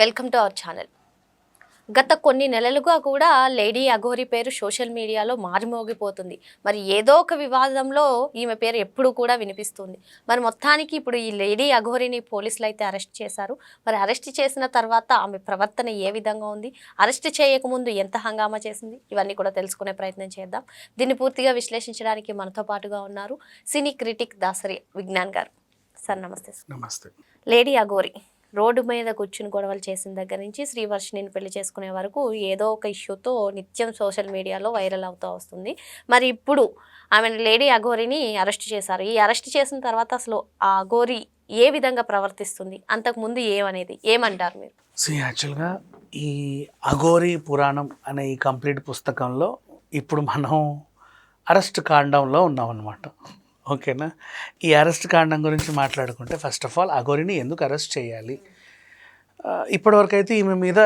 Welcome to our channel. గత కొన్ని నెలలుగా కూడా లేడీ అఘోరి పేరు సోషల్ మీడియాలో మారుమోగిపోతుంది. మరి ఏదో ఒక వివాదంలో ఈమె పేరు ఎప్పుడు కూడా వినిపిస్తుంది. మరి మొత్తానికి ఇప్పుడు ఈ లేడీ అఘోరిని పోలీసులు అయితే అరెస్ట్ చేశారు. మరి అరెస్ట్ చేసిన తర్వాత ఆమె ప్రవర్తన ఏ విధంగా ఉంది? అరెస్ట్ చేయకముందు ఎంత హంగామా చేసింది? ఇవన్నీ కూడా తెలుసుకునే ప్రయత్నం చేద్దాం. దీన్ని పూర్తిగా విశ్లేషించడానికి మనతో పాటుగా ఉన్నారు సినీ క్రిటిక్ దాసరి విజ్ఞాన్ గారు. సార్ నమస్తే సార్. నమస్తే. లేడీ అఘోరి రోడ్డు మీద కూర్చుని గొడవలు చేసిన దగ్గర నుంచి శ్రీవర్షిని పెళ్ళి చేసుకునే వరకు ఏదో ఒక ఇష్యూతో నిత్యం సోషల్ మీడియాలో వైరల్ అవుతూ వస్తుంది. మరి ఇప్పుడు ఆమె లేడీ అఘోరిని అరెస్ట్ చేశారు. ఈ అరెస్ట్ చేసిన తర్వాత అసలు ఆ అఘోరి ఏ విధంగా ప్రవర్తిస్తుంది? అంతకుముందు ఏమనేది? ఏమంటారు మీరు? సో యాక్చువల్గా ఈ అఘోరి పురాణం అనే ఈ కంప్లీట్ పుస్తకంలో ఇప్పుడు మనం అరెస్ట్ కాండంలో ఉన్నాం అనమాట ఓకేనా? ఈ అరెస్ట్ కాండం గురించి మాట్లాడుకుంటే ఫస్ట్ ఆఫ్ ఆల్ అఘోరిని ఎందుకు అరెస్ట్ చేయాలి? ఇప్పటివరకైతే ఈమె మీద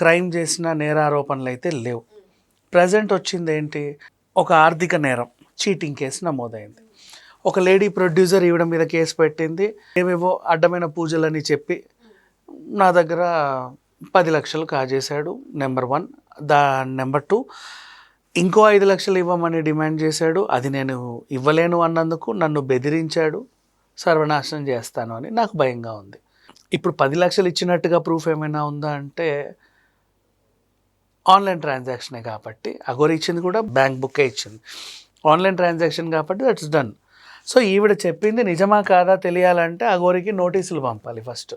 క్రైమ్ చేసిన నేరారోపణలు అయితే లేవు. ప్రజెంట్ వచ్చింది ఏంటి ఒక ఆర్థిక నేరం చీటింగ్ కేసు నమోదైంది. ఒక లేడీ ప్రొడ్యూసర్ ఈవిడ మీద కేసు పెట్టింది. ఏమేవో అడ్డమైన పూజలని చెప్పి నా దగ్గర పది లక్షలు కాజేశాడు నెంబర్ వన్ దా నెంబర్ టూ ఇంకో ఐదు లక్షలు ఇవ్వమని డిమాండ్ చేశాడు. అది నేను ఇవ్వలేను అన్నందుకు నన్ను బెదిరించాడు. సర్వనాశనం చేస్తాను అని నాకు భయంగా ఉంది. ఇప్పుడు పది లక్షలు ఇచ్చినట్టుగా ప్రూఫ్ ఏమైనా ఉందా అంటే ఆన్లైన్ ట్రాన్సాక్షనే కాబట్టి అగోరి ఇచ్చింది కూడా బ్యాంక్ బుక్కే ఇచ్చింది. ఆన్లైన్ ట్రాన్సాక్షన్ కాబట్టి దట్స్ డన్ సో ఈవిడ చెప్పింది నిజమా కాదా తెలియాలంటే అగోరికి నోటీసులు పంపాలి ఫస్ట్.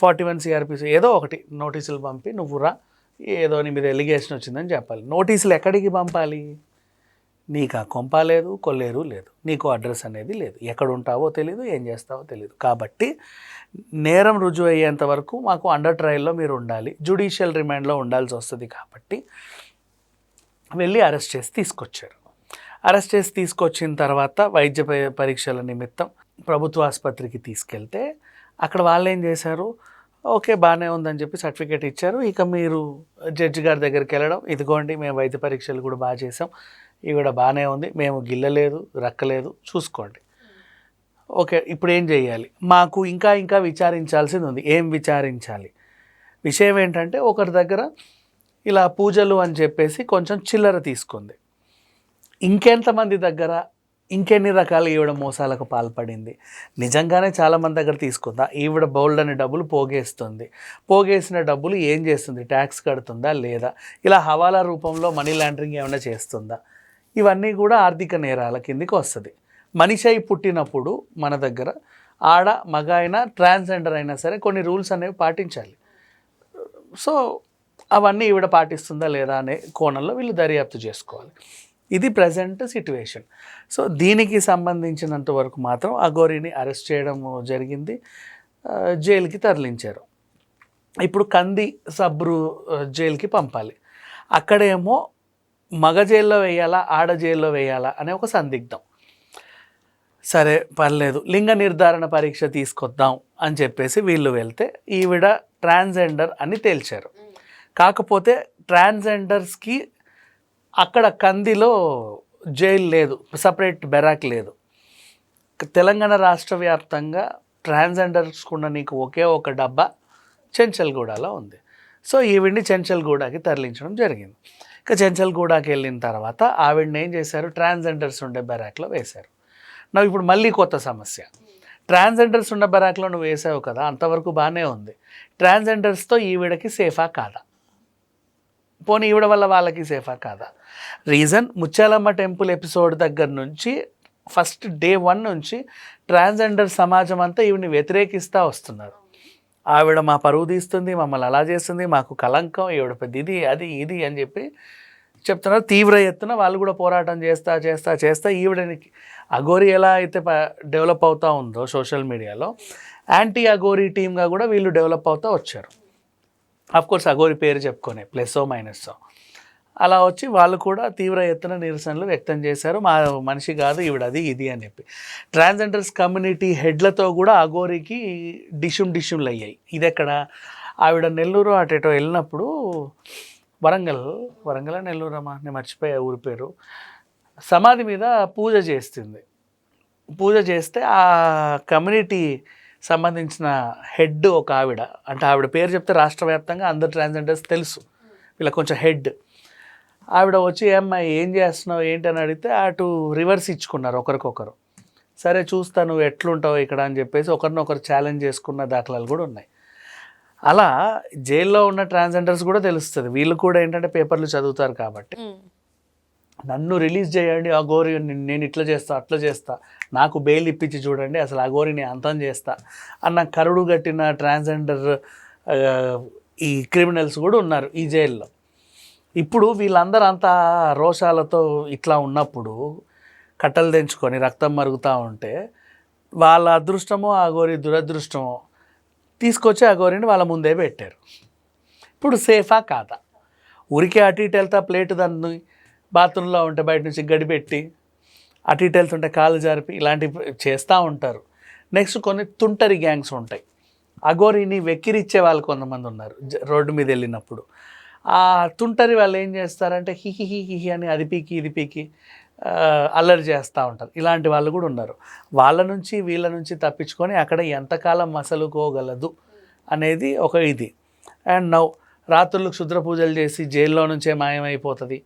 ఫార్టీ వన్ సిఆర్పిసి ఏదో ఒకటి నోటీసులు పంపి నువ్వు రా. ఏదో నీ మీద ఎలిగేషన్ వచ్చిందని చెప్పాలి. నోటీసులు ఎక్కడికి పంపాలి? నీకు ఆ కొంప లేదు కొల్లేరు లేదు. నీకు అడ్రస్ అనేది లేదు. ఎక్కడ ఉంటావో తెలియదు ఏం చేస్తావో తెలియదు కాబట్టి నేరం రుజువు అయ్యేంత వరకు మాకు అండర్ ట్రయల్లో మీరు ఉండాలి. జుడిషియల్ రిమాండ్లో ఉండాల్సి వస్తుంది కాబట్టి వెళ్ళి అరెస్ట్ చేసి తీసుకొచ్చారు. అరెస్ట్ చేసి తీసుకొచ్చిన తర్వాత వైద్య పరీక్షల నిమిత్తం ప్రభుత్వ ఆసుపత్రికి తీసుకెళ్తే అక్కడ వాళ్ళు ఏం చేశారు? ఓకే బాగానే ఉందని చెప్పి సర్టిఫికేట్ ఇచ్చారు. ఇక మీరు జడ్జి గారి దగ్గరికి వెళ్ళడం ఇదిగోండి మేము వైద్య పరీక్షలు కూడా బాగా చేసాం ఈవిడ బాగానే ఉంది. మేము గిల్లలేదు రక్కలేదు చూసుకోండి. ఓకే ఇప్పుడు ఏం చేయాలి? మాకు ఇంకా ఇంకా విచారించాల్సింది ఉంది. ఏం విచారించాలి? విషయం ఏంటంటే ఒకరి దగ్గర ఇలా పూజలు అని చెప్పేసి కొంచెం చిల్లర తీసుకుంది. ఇంకెంతమంది దగ్గర ఇంకెన్ని రకాల ఈవిడ మోసాలకు పాల్పడింది? నిజంగానే చాలామంది దగ్గర తీసుకుందా? ఈవిడ బౌల్డ్ అనే డబ్బులు పోగేస్తుంది. పోగేసిన డబ్బులు ఏం చేస్తుంది? ట్యాక్స్ కడుతుందా లేదా? ఇలా హవాలా రూపంలో మనీ లాండరింగ్ ఏమైనా చేస్తుందా? ఇవన్నీ కూడా ఆర్థిక నేరాల కిందికి వస్తుంది. మనిషి అయి పుట్టినప్పుడు మన దగ్గర ఆడ మగ అయినా ట్రాన్స్జెండర్ అయినా సరే కొన్ని రూల్స్ అనేవి పాటించాలి. సో అవన్నీ ఈవిడ పాటిస్తుందా లేదా అనే కోణంలో వీళ్ళు దర్యాప్తు చేసుకోవాలి. ఇది ప్రజెంట్ సిట్యువేషన్ సో దీనికి సంబంధించినంత వరకు మాత్రం అఘోరిని అరెస్ట్ చేయడం జరిగింది. జైలుకి తరలించారు. ఇప్పుడు కంది సబ్రు జైలుకి పంపాలి. అక్కడేమో మగ జైల్లో వేయాలా ఆడ జైల్లో వేయాలా అనే ఒక సందిగ్ధం. సరే పర్లేదు. లింగ నిర్ధారణ పరీక్ష తీసుకొద్దాం అని చెప్పేసి వీళ్ళు వెళ్తే ఈవిడ ట్రాన్స్జెండర్ అని తేల్చారు. కాకపోతే ట్రాన్స్జెండర్స్కి అక్కడ కందిలో జైలు లేదు సపరేట్ బెరాక్ లేదు. తెలంగాణ రాష్ట్ర వ్యాప్తంగా ట్రాన్స్జెండర్స్ ఉన్న నీకు ఒకే ఒక డబ్బా చెంచల్గూడలో ఉంది. సో ఈవిడ్ని చెంచల్గూడకి తరలించడం జరిగింది. ఇక చెంచల్గూడకి వెళ్ళిన తర్వాత ఆవిడని ఏం చేశారు? ట్రాన్స్జెండర్స్ ఉండే బెరాక్లో వేశారు. నాకు ఇప్పుడు మళ్ళీ కొత్త సమస్య. ట్రాన్స్జెండర్స్ ఉన్న బెరాక్లో నువ్వు వేసావు కదా అంతవరకు బాగానే ఉంది. ట్రాన్స్జెండర్స్తో ఈవిడకి సేఫా కాదా? పోనీ ఈవిడ వల్ల వాళ్ళకి సేఫా కాదా? రీజన్ ముత్యాలమ్మ టెంపుల్ ఎపిసోడ్ దగ్గర నుంచి ఫస్ట్ డే వన్ నుంచి ట్రాన్స్జెండర్ సమాజం అంతా ఈవిని వ్యతిరేకిస్తూ వస్తున్నారు. ఆవిడ మా పరువు తీస్తుంది మమ్మల్ని అలా చేస్తుంది మాకు కలంకం ఈవిడ పెద్ద ఇది అది ఇది అని చెప్పి చెప్తున్నారు. తీవ్ర ఎత్తున వాళ్ళు కూడా పోరాటం చేస్తా చేస్తా చేస్తా ఈవిడనికి అఘోరి ఎలా అయితే డెవలప్ అవుతూ ఉందో సోషల్ మీడియాలో యాంటీ అఘోరి టీమ్గా కూడా వీళ్ళు డెవలప్ అవుతూ వచ్చారు. కోర్స్ అఘోరి పేరు చెప్పుకొని ప్లస్ మైనస్ అలా వచ్చి వాళ్ళు కూడా తీవ్ర ఎత్తున నిరసనలు వ్యక్తం చేశారు. మా మనిషి కాదు ఈవిడ అది ఇది అని చెప్పి. ట్రాన్స్జెండర్స్ కమ్యూనిటీ హెడ్లతో కూడా అఘోరికి డిషుమ్ డిషుమ్లు అయ్యాయి. ఇది ఎక్కడ ఆవిడ నెల్లూరు అటు వెళ్ళినప్పుడు వరంగల్ వరంగల్ నెల్లూరు అమ్మా నేను మర్చిపోయా ఊరి పేరు. సమాధి మీద పూజ చేస్తుంది. పూజ చేస్తే ఆ కమ్యూనిటీ సంబంధించిన హెడ్ ఒక ఆవిడ. అంటే ఆవిడ పేరు చెప్తే రాష్ట్ర వ్యాప్తంగా అందరు ట్రాన్స్జెండర్స్ తెలుసు. వీళ్ళకి కొంచెం హెడ్. ఆవిడ వచ్చి ఏమ్మా ఏం చేస్తున్నావు? ఏంటి? అని అడిగితే అటు రివర్స్ ఇచ్చుకున్నారు ఒకరికొకరు. సరే చూస్తా నువ్వు ఎట్లుంటావు ఇక్కడ? అని చెప్పేసి ఒకరినొకరు ఛాలెంజ్ చేసుకున్న దాఖలాలు కూడా ఉన్నాయి. అలా జైల్లో ఉన్న ట్రాన్స్జెండర్స్ కూడా తెలుస్తుంది. వీళ్ళు కూడా ఏంటంటే పేపర్లు చదువుతారు కాబట్టి. నన్ను రిలీజ్ చేయండి ఆ గోరి నేను ఇట్లా చేస్తా అట్లా చేస్తా. నాకు బెయిల్ ఇప్పించి చూడండి అసలు ఆ గోరిని అంతం చేస్తా. అన్న కరుడు కట్టిన ట్రాన్స్జెండర్ ఈ క్రిమినల్స్ కూడా ఉన్నారు ఈ జైల్లో. ఇప్పుడు వీళ్ళందరూ అంతా రోషాలతో ఇట్లా ఉన్నప్పుడు కట్టలు తెంచుకొని రక్తం మరుగుతూ ఉంటే వాళ్ళ అదృష్టమో ఆ గోరి దురదృష్టమో తీసుకొచ్చి ఆ గోరిని వాళ్ళ ముందే పెట్టారు. ఇప్పుడు సేఫా కాదా? ఊరికే అటు ఇటు వెళ్తా ప్లేట్ దాన్ని బాత్రూంలో ఉంటే బయట నుంచి గడిపెట్టి అటు ఇటు వెళ్తుంటే కాలు జరిపి ఇలాంటివి చేస్తూ ఉంటారు. నెక్స్ట్ కొన్ని తుంటరి గ్యాంగ్స్ ఉంటాయి. అగోరిని వెక్కిరిచ్చే వాళ్ళు కొంతమంది ఉన్నారు జ- రోడ్డు మీద వెళ్ళినప్పుడు. ఆ తుంటరి వాళ్ళు ఏం చేస్తారంటే హిహి హి హిహి అని అది పీకి ఇది పీకి అల్లరి చేస్తూ ఉంటారు. ఇలాంటి వాళ్ళు కూడా ఉన్నారు. వాళ్ళ నుంచి వీళ్ళ నుంచి తప్పించుకొని అక్కడ ఎంతకాలం మసలుకోగలదు అనేది ఒక ఇది. అండ్ నౌ రాత్రులు క్షుద్ర పూజలు చేసి జైల్లో నుంచే మాయమైపోతుంది.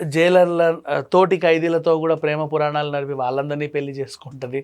జైలర్ల తోటి ఖైదీలతో కూడా ప్రేమ పురాణాలు నడిపి వాళ్ళందరినీ పెళ్ళి చేసుకుంటుంది.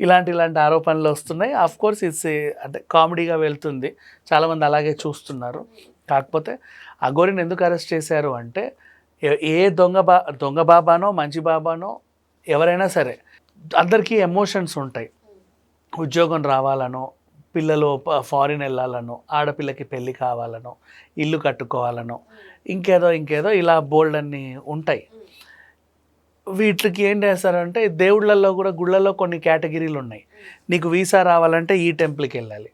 ఇలాంటి ఇలాంటి ఆరోపణలు వస్తున్నాయి. ఆఫ్ కోర్స్ ఇట్స్ అంటే కామెడీగా వెళ్తుంది. చాలామంది అలాగే చూస్తున్నారు. కాకపోతే అఘోరిని ఎందుకు అరెస్ట్ చేశారు అంటే ఏ దొంగ బా దొంగ బాబానో మంచి బాబానో ఎవరైనా సరే అందరికీ ఎమోషన్స్ ఉంటాయి. ఉద్యోగం రావాలనో పిల్లలు ఫారిన్ వెళ్ళాలనో ఆడపిల్లకి పెళ్ళి కావాలనో ఇల్లు కట్టుకోవాలనో ఇంకేదో ఇంకేదో ఇలా బోల్డ్ అన్నీ ఉంటాయి. వీటికి ఏం చేస్తారంటే దేవుళ్ళల్లో కూడా గుళ్ళల్లో కొన్ని కేటగిరీలు ఉన్నాయి. నీకు వీసా రావాలంటే ఈ టెంపుల్కి వెళ్ళాలి.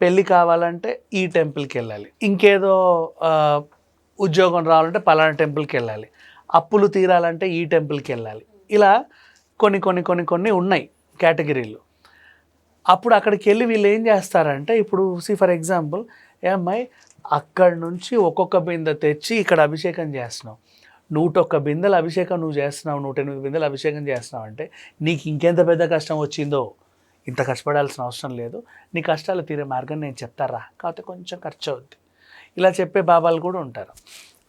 పెళ్ళి కావాలంటే ఈ టెంపుల్కి వెళ్ళాలి. ఇంకేదో ఉద్యోగం రావాలంటే పలానా టెంపుల్కి వెళ్ళాలి. అప్పులు తీరాలంటే ఈ టెంపుల్కి వెళ్ళాలి. ఇలా కొన్ని కొన్ని కొన్ని కొన్ని ఉన్నాయి కేటగిరీలు. అప్పుడు అక్కడికి వెళ్ళి వీళ్ళు ఏం చేస్తారంటే ఇప్పుడు సి ఫర్ ఎగ్జాంపుల్ ఏమ్మాయి అక్కడి నుంచి ఒక్కొక్క బిందె తెచ్చి ఇక్కడ అభిషేకం చేస్తున్నావు. నూటొక్క బిందెల అభిషేకం నువ్వు చేస్తున్నావు నూట ఎనిమిది బిందెల అభిషేకం చేస్తున్నావు అంటే నీకు ఇంకెంత పెద్ద కష్టం వచ్చిందో ఇంత కష్టపడాల్సిన అవసరం లేదు నీ కష్టాలు తీరే మార్గం నేను చెప్తారా? కాకపోతే కొంచెం ఖర్చు అవుద్ది. ఇలా చెప్పే బాబాలు కూడా ఉంటారు.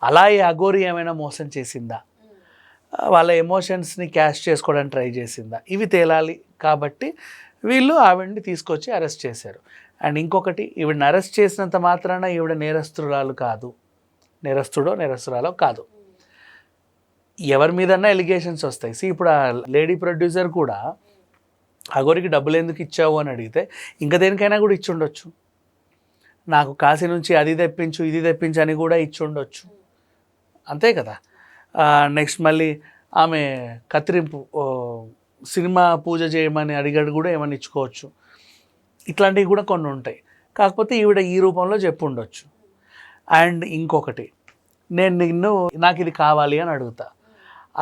అలా ఈ అఘోరి ఏమైనా మోసం చేసిందా? వాళ్ళ ఎమోషన్స్ని క్యాష్ చేసుకోవడానికి ట్రై చేసిందా? ఇవి తేలాలి కాబట్టి వీళ్ళు ఆవిడని తీసుకొచ్చి అరెస్ట్ చేశారు. అండ్ ఇంకొకటి ఈవిడని అరెస్ట్ చేసినంత మాత్రాన ఈవిడ నేరస్తురాలు కాదు. నేరస్తుడో నేరస్తురాలో కాదు. ఎవరి మీదన్నా ఎలిగేషన్స్ వస్తాయి. సి ఇప్పుడు ఆ లేడీ ప్రొడ్యూసర్ కూడా అగోరికి డబ్బులు ఎందుకు ఇచ్చావు అని అడిగితే ఇంకా దేనికైనా కూడా ఇచ్చి ఉండొచ్చు నాకు కాశీ నుంచి అది తెప్పించు ఇది తెప్పించు అని కూడా ఇచ్చి ఉండొచ్చు అంతే కదా? నెక్స్ట్ మళ్ళీ ఆమె కత్తిరింపు సినిమా పూజ చేయమని అడిగాడు కూడా ఏమని ఇచ్చుకోవచ్చు. ఇట్లాంటివి కూడా కొన్ని ఉంటాయి. కాకపోతే ఈవిడ ఈ రూపంలో చెప్పు ఉండొచ్చు అండ్ ఇంకొకటి నేను నిన్ను నాకు ఇది కావాలి అని అడుగుతా.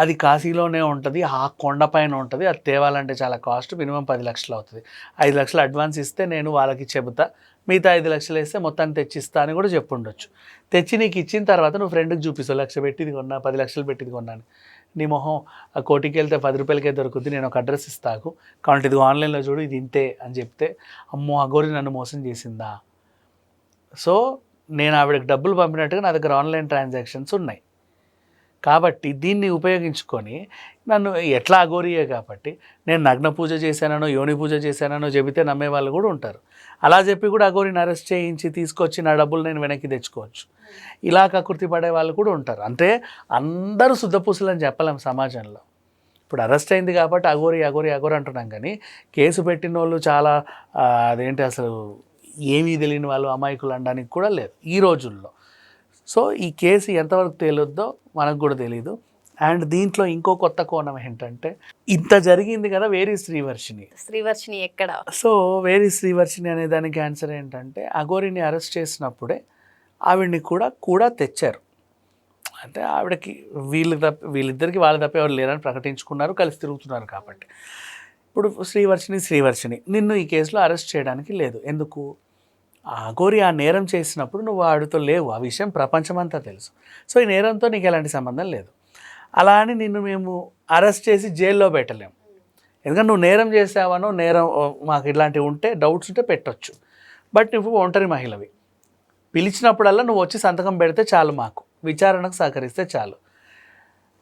అది కాశీలోనే ఉంటుంది ఆ కొండపైన ఉంటుంది అది తేవాలంటే చాలా కాస్ట్ మినిమం పది లక్షలు అవుతుంది. ఐదు లక్షలు అడ్వాన్స్ ఇస్తే నేను వాళ్ళకి చెబుతా మిగతా ఐదు లక్షలు వేస్తే మొత్తాన్ని తెచ్చిస్తా అని కూడా చెప్పుండొచ్చు. తెచ్చి నీకు ఇచ్చిన తర్వాత నువ్వు ఫ్రెండ్కి చూపిస్తావు లక్ష పెట్టిది కొన్నా పది లక్షలు పెట్టిది కొన్నాను నీ మొహం ఆ కోటికి వెళ్తే పది రూపాయలకే దొరుకుతుంది నేను ఒక అడ్రస్ ఇస్తాకు. కాబట్టి ఇది ఆన్లైన్లో చూడు ఇది ఇంతే అని చెప్తే అమ్మో ఆ గోరి నన్ను మోసం చేసిందా? సో నేను ఆవిడకి డబ్బులు పంపినట్టుగా నా దగ్గర ఆన్లైన్ ట్రాన్సాక్షన్స్ ఉన్నాయి. కాబట్టి దీన్ని ఉపయోగించుకొని నన్ను ఎట్లా అఘోరియే కాబట్టి నేను నగ్న పూజ చేశానో యోని పూజ చేశానో చెబితే నమ్మే వాళ్ళు కూడా ఉంటారు. అలా చెప్పి కూడా అఘోరిని అరెస్ట్ చేయించి తీసుకొచ్చి నా డబ్బులు నేను వెనక్కి తెచ్చుకోవచ్చు. ఇలా కకృతి పడే వాళ్ళు కూడా ఉంటారు. అంటే అందరూ శుద్ధపూసలని చెప్పలేం సమాజంలో. ఇప్పుడు అరెస్ట్ అయింది కాబట్టి అఘోరి అఘోరి అఘోరి అంటున్నాం కానీ కేసు పెట్టిన వాళ్ళు చాలా అదేంటి అసలు ఏమీ తెలియని వాళ్ళు అమాయకులు అనడానికి కూడా లేదు ఈ రోజుల్లో. సో ఈ కేసు ఎంతవరకు తేలుద్దో మనకు కూడా తెలియదు అండ్ దీంట్లో ఇంకో కొత్త కోణం ఏంటంటే ఇంత జరిగింది కదా వేరీ శ్రీవర్షిని శ్రీవర్షిని ఎక్కడ? సో వేరీ శ్రీవర్షిని అనే దానికి ఆన్సర్ ఏంటంటే అఘోరిని అరెస్ట్ చేసినప్పుడే ఆవిడ్ని కూడా కూడా తెచ్చారు. అంటే ఆవిడకి వీళ్ళు తప్ప వీళ్ళిద్దరికి వాళ్ళ తప్ప ఎవరు లేరని ప్రకటించుకున్నారు కలిసి తిరుగుతున్నారు కాబట్టి. ఇప్పుడు శ్రీవర్షిని శ్రీవర్షిని నిన్ను ఈ కేసులో అరెస్ట్ చేయడానికి లేదు. ఎందుకు? ఆ అఘోరి ఆ నేరం చేసినప్పుడు నువ్వు వాడితో లేవు. ఆ విషయం ప్రపంచమంతా తెలుసు. సో ఈ నేరంతో నీకు ఎలాంటి సంబంధం లేదు. అలా అని నిన్ను మేము అరెస్ట్ చేసి జైల్లో పెట్టలేము ఎందుకంటే నువ్వు నేరం చేసావనో నేరం మాకు ఇలాంటివి ఉంటే డౌట్స్ ఉంటే పెట్టొచ్చు. బట్ నువ్వు ఒంటరి మహిళవి. పిలిచినప్పుడల్లా నువ్వు వచ్చి సంతకం పెడితే చాలు మాకు. విచారణకు సహకరిస్తే చాలు.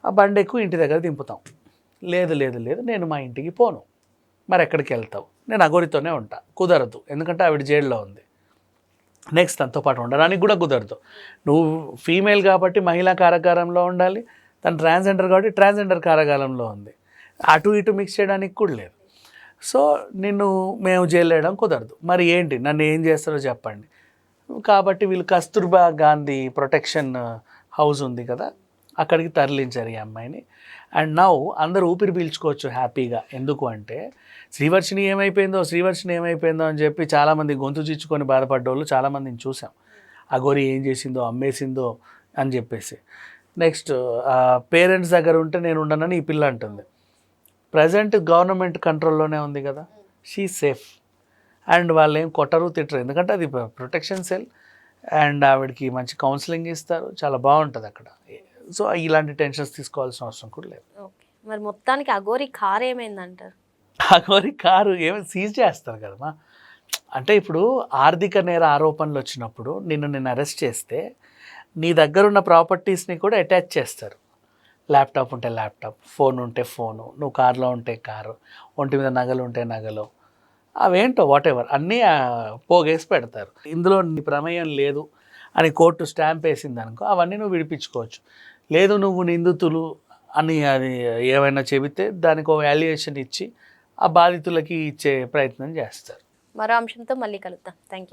ఆ బండి ఎక్కువ ఇంటి దగ్గర దింపుతాం. లేదు లేదు లేదు నేను మా ఇంటికి పోను. మరి ఎక్కడికి వెళ్తావు? నేను అగోరితోనే ఉంటా. కుదరదు. ఎందుకంటే ఆవిడ జైల్లో ఉంది. నెక్స్ట్ తనతో పాటు ఉండడానికి కూడా కుదరదు. నువ్వు ఫీమేల్ కాబట్టి మహిళా కారాగారంలో ఉండాలి. తను ట్రాన్స్జెండర్ కాబట్టి ట్రాన్స్జెండర్ కారాగాలంలో ఉంది. అటు ఇటు మిక్స్ చేయడానికి కూడా లేదు. సో నిన్ను మేము జైలు వేయడం కుదరదు. మరి ఏంటి? నన్ను ఏం చేస్తారో చెప్పండి. కాబట్టి వీళ్ళు కస్తూర్బా గాంధీ ప్రొటెక్షన్ హౌస్ ఉంది కదా అక్కడికి తరలించారు ఈ అమ్మాయిని. అండ్ నౌ అందరూ ఊపిరి పీల్చుకోవచ్చు హ్యాపీగా. ఎందుకు అంటే శ్రీవర్షిని ఏమైపోయిందో శ్రీవర్షిని ఏమైపోయిందో అని చెప్పి చాలామంది గొంతు చిచ్చుకొని బాధపడ్డోళ్ళు చాలామందిని చూసాం. అగోరి ఏం చేసిందో అమ్మేసిందో అని చెప్పేసి. నెక్స్ట్ పేరెంట్స్ దగ్గర ఉంటే నేను ఉండనని ఈ పిల్ల అంటుంది. ప్రజెంట్ గవర్నమెంట్ కంట్రోల్లోనే ఉంది కదా. షీ సేఫ్ అండ్ వాళ్ళు ఏం కొట్టరు తిట్టరు. ఎందుకంటే అది ప్రొటెక్షన్ సెల్. అండ్ ఆవిడకి మంచి కౌన్సిలింగ్ ఇస్తారు. చాలా బాగుంటుంది అక్కడ. సో ఇలాంటి టెన్షన్స్ తీసుకోవాల్సిన అవసరం కూడా లేదు. ఓకే. మరి మొత్తానికి అఘోరి కార్ ఏమైందంటారు? అగోరి కారు ఏమైనా సీజ్ చేస్తారు కదమ్మా. అంటే ఇప్పుడు ఆర్థిక నేర ఆరోపణలు వచ్చినప్పుడు నిన్ను నేను అరెస్ట్ చేస్తే నీ దగ్గరున్న ప్రాపర్టీస్ని కూడా అటాచ్ చేస్తారు. ల్యాప్టాప్ ఉంటే ల్యాప్టాప్ ఫోన్ ఉంటే ఫోను నువ్వు కారులో ఉంటే కారు ఒంటి మీద నగలు ఉంటే నగలు అవేంటో వాట్ ఎవర్ అన్నీ పోగేసి పెడతారు. ఇందులో నీ ప్రమేయం లేదు అని కోర్టు స్టాంప్ వేసింది అనుకో అవన్నీ నువ్వు విడిపించుకోవచ్చు. లేదు నువ్వు నిందితులు అని అది ఏమైనా చెబితే దానికి ఒక వాల్యుయేషన్ ఇచ్చి ఆ బాధితులకి ఇచ్చే ప్రయత్నం చేస్తారు. మరో అంశంతో మళ్ళీ కలుద్దాం. Thank you